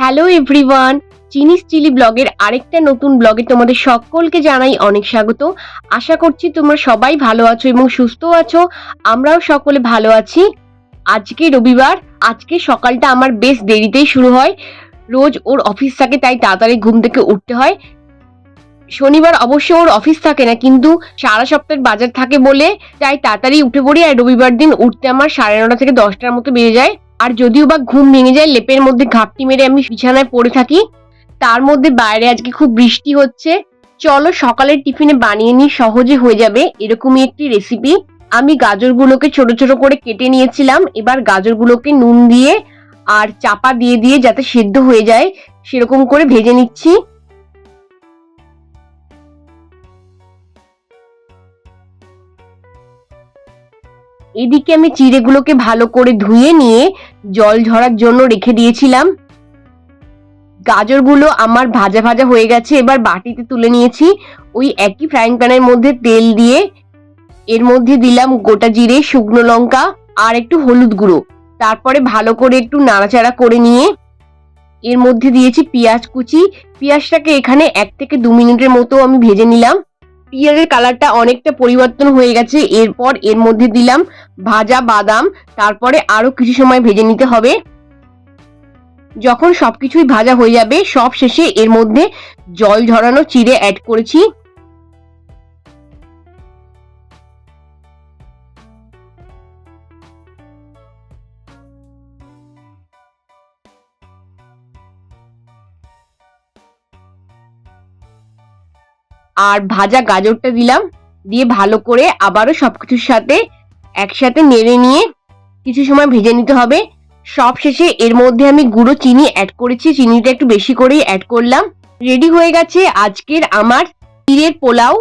Hello everyone চিনিস chilli ব্লগের আরেকটা নতুন ব্লগে তোমাদের সকলকে জানাই অনেক স্বাগত। আশা করছি তোমরা সবাই ভালো আছো এবং সুস্থ আছো। আমরাও সকলে ভালো আছি। আজকে রবিবার, আজকে সকালটা আমার বেশ দেরিতেই শুরু হয়। রোজ ওর অফিস থাকে, তাই তাড়াতাড়ি ঘুম থেকে উঠতে হয়। শনিবার অবশ্য ওর অফিস থাকে না, কিন্তু সারা সপ্তাহের বাজার থাকে বলে তাই তাড়াতাড়ি উঠে পড়ি আর রবিবার দিন উঠতে আমার সাড়ে নটা থেকে দশটার মতো বেজে যায়। আর যদিও বা ঘুম ভেঙে যায়, লেপের মধ্যে ঘাপটি মেরে আমি বিছানায় পড়ে থাকি, তার মধ্যে বাইরে আজকে খুব বৃষ্টি হচ্ছে। চলো সকালের টিফিনে বানিয়ে নিই, সহজে হয়ে যাবে এরকমই একটি রেসিপি আমি গাজরগুলোকে ছোট ছোট করে কেটে নিয়েছিলাম, এবার গাজরগুলোকে নুন দিয়ে আর চাপা দিয়ে দিয়ে যাতে সেদ্ধ হয়ে যায়, সেরকম করে ভেজে নিচ্ছি। এদিকে আমি চিড়েগুলোকে ভালো করে ধুয়ে নিয়ে জল ঝরার জন্য রেখে দিয়েছিলাম। গাজরগুলো আমার ভাজা ভাজা হয়ে গেছে, এবার বাটিতে তুলে নিয়েছি। ওই একই ফ্রাইং প্যানের মধ্যে তেল দিয়ে এর মধ্যে দিলাম গোটা জিরে, শুকনো লঙ্কা আর একটু হলুদ গুঁড়ো। তারপরে ভালো করে একটু নাড়াচাড়া করে নিয়ে এর মধ্যে দিয়েছি পেঁয়াজ কুচি। পেঁয়াজটাকে এখানে এক থেকে দু মিনিটের মতো আমি ভেজে নিলাম। পেঁয়াজের কালারটা অনেকটা পরিবর্তন হয়ে গেছে, এরপর এর মধ্যে দিলাম ভাজা বাদাম, তারপরে আরও কিছু সময় ভেজে নিতে হবে। যখন সবকিছুই ভাজা হয়ে যাবে, সব শেষে এর মধ্যে জল ঝরানো চিড়ে অ্যাড করেছি। আর ভাজা গাজরটা দিলাম, দিয়ে ভালো করে আবারও সবকিছুর সাথে একসাথে নেড়ে নিয়ে কিছু সময় ভেজে নিতে হবে। সব শেষে এর মধ্যে আমি গুঁড়ো চিনি অ্যাড করেছি, চিনিটা একটু বেশি করেই অ্যাড করলাম। রেডি হয়ে গেছে আজকের আমার চিড়ের পোলাও।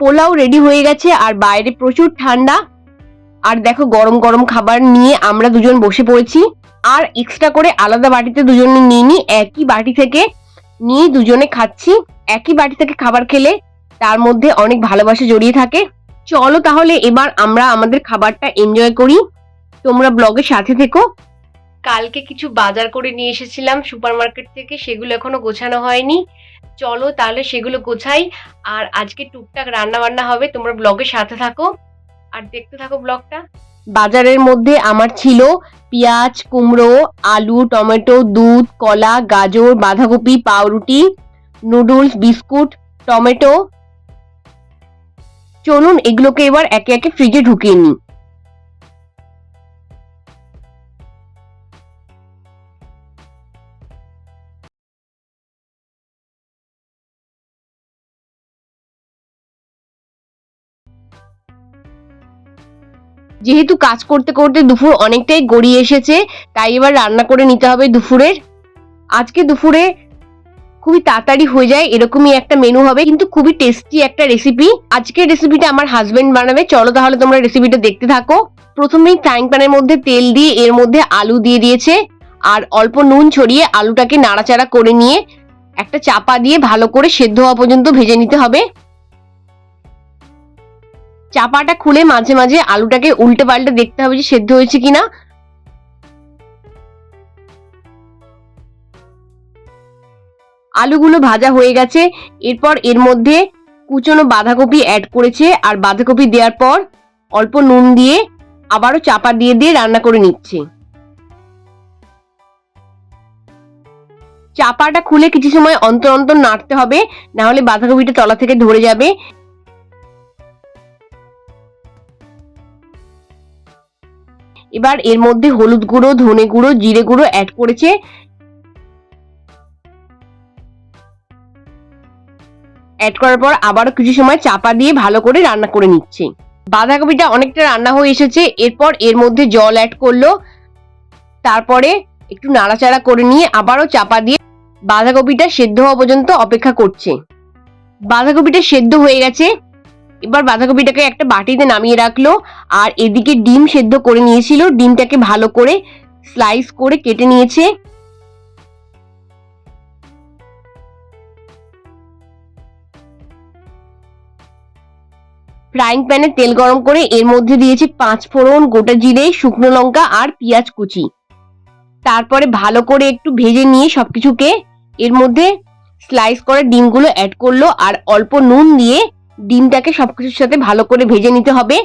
পোলাও রেডি হয়ে গেছে আর বাইরে প্রচুর ঠান্ডা। আর দেখো গরম গরম খাবার নিয়ে আমরা দুজন বসে পড়েছি। আর এক্সট্রা করে আলাদা বাটিতে দুজনে নিয়ে নিই, একই বাটি থেকে নিয়ে দুজনে খাচ্ছি। একই বাটি থেকে খাবার খেলে তার মধ্যে অনেক ভালোবাসা জড়িয়ে থাকে। চলো তাহলে এবার আমরা আমাদের খাবারটা এনজয় করি। তোমরা ব্লগের সাথে থেকো। কালকে কিছু বাজার করে নিয়ে এসেছিলাম সুপারমার্কেট থেকে, সেগুলো এখনও গোছানো হয়নি। চলো তাহলে সেগুলো গোছাই। আর আজকে টুকটাক রান্না বান্না হবে, তোমরা ব্লগের সাথে থাকো। আর দেখতে থাকো ব্লগটা বাজারের মধ্যে আমার ছিল পেঁয়াজ, কুমড়ো, আলু, টমেটো, দুধ, কলা, গাজর, বাঁধাকপি, পাউরুটি, নুডলস, বিস্কুট, টমেটো চলুন এগুলোকে এবার একে একে ফ্রিজে ঢুকিয়ে নিই। যেহেতু কাজ করতে করতে দুপুর অনেকটাই গড়িয়ে এসেছে, তাই এবার রান্না করে নিতে হবে দুপুরের। আজকে দুপুরে খুবই তাড়াতাড়ি হয়ে যায়, এরকমই একটা মেনু হবে। কিন্তু খুবই টেস্টি একটা রেসিপি আজকের রেসিপিটা আমার হাজবেন্ড বানাবে। চলো তাহলে তোমরা রেসিপিটা দেখতে থাকো। প্রথমেই ফ্রাইং প্যানের মধ্যে তেল দিয়ে এর মধ্যে আলু দিয়ে দিয়েছে। আর অল্প নুন ছড়িয়ে আলুটাকে নাড়াচাড়া করে নিয়ে একটা চাপা দিয়ে ভালো করে সেদ্ধ হওয়া পর্যন্ত ভেজে নিতে হবে। চাপাটা খুলে মাঝে মাঝে আলুটাকে উল্টে পাল্টে দেখতে হবে যে সেদ্ধ হয়েছে কিনা। আলুগুলো ভাজা হয়ে গেছে। এরপর এর মধ্যে কুচনো বাঁধাকপি অ্যাড করেছে আর বাঁধাকপি দেওয়ার পর অল্প নুন দিয়ে আবারও চাপা দিয়ে দিয়ে রান্না করে নিচ্ছে। চাপাটা খুলে কিছু সময় অন্তর অন্তর নাড়তে হবে, না হলে বাঁধাকপিটা তলা থেকে ধরে যাবে। এবার এর মধ্যে হলুদ গুঁড়ো, ধনে গুঁড়ো, জিরে গুঁড়ো অ্যাড করেছে। অ্যাড করার পর আবারও কিছু সময় চাপা দিয়ে ভালো করে রান্না করে নিচ্ছে। বাঁধাকপিটা অনেকটা রান্না হয়ে এসেছে, এরপর এর মধ্যে জল অ্যাড করল। তারপরে একটু নাড়াচাড়া করে নিয়ে আবারও চাপা দিয়ে বাঁধাকপিটা সেদ্ধ হওয়া পর্যন্ত অপেক্ষা করছে। বাঁধাকপিটা সেদ্ধ হয়ে গেছে। এবার বাঁধাকপিটাকে একটা বাটিতে নামিয়ে রাখল আর এদিকে ডিম সেদ্ধ করে নিয়েছিল। ডিমটাকে ভালো করে স্লাইস করে কেটে নিয়েছে। ফ্রাইং প্যানে তেল গরম করে এর মধ্যে দিয়েছি পাঁচ ফোড়ন, গোটা জিরে, শুকনো লঙ্কা আর পেঁয়াজ কুচি। তারপরে ভালো করে একটু ভেজে নিয়ে সবকিছুকে এর মধ্যে স্লাইস করা ডিমগুলো অ্যাড করল আর অল্প নুন দিয়ে ডিমটাকে সবকিছুর সাথে ভালো করে ভেজে নিতে হবে।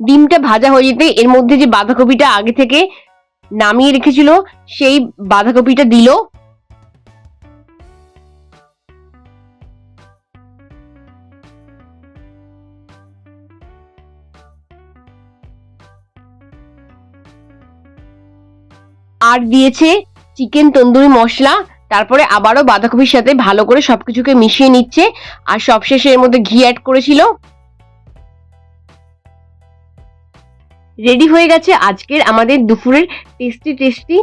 ডিমটা ভাজা হয়ে যেতে এর মধ্যে যে বাঁধাকপিটা আগে থেকে নামিয়ে রেখেছিল, সেই বাঁধাকপিটা দিল। আর দিয়েছে চিকেন তন্দুরি, মশলা, তারপরে আবারও বাঁধাকপির সাথে ভালো করে সবকিছুকে মিশিয়ে নিচ্ছে আর সবশেষে এর মধ্যে ঘি অ্যাড করেছিল। রেডি হয়ে গেছে আজকের আমাদের দুপুরের টেস্টি টেস্টি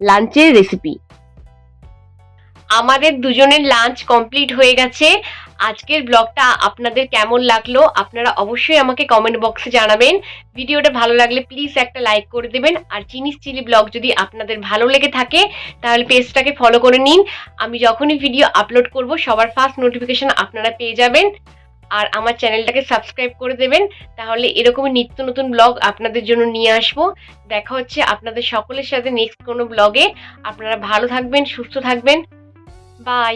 লাঞ্চের রেসিপি আমাদের দুজনের লাঞ্চ কমপ্লিট হয়ে গেছে। আজকের ব্লগটা আপনাদের কেমন লাগল, আপনারা অবশ্যই আমাকে কমেন্ট বক্সে জানাবেন। ভিডিওটা ভালো লাগলে প্লিজ একটা লাইক করে দেবেন। আর চিনিস চিলি ব্লগ যদি আপনাদের ভালো লেগে থাকে, তাহলে পেজটাকে ফলো করে নিন। আমি যখনই ভিডিও আপলোড করব, সবার ফার্স্ট নোটিফিকেশন আপনারা পেয়ে যাবেন। আর আমার চ্যানেলটাকে সাবস্ক্রাইব করে দেবেন। তাহলে এরকমই নিত্য নতুন ব্লগ আপনাদের জন্য নিয়ে আসব। দেখা হচ্ছে আপনাদের সকলের সাথে নেক্সট কোনো ব্লগে আপনারা ভালো থাকবেন, সুস্থ থাকবেন। বাই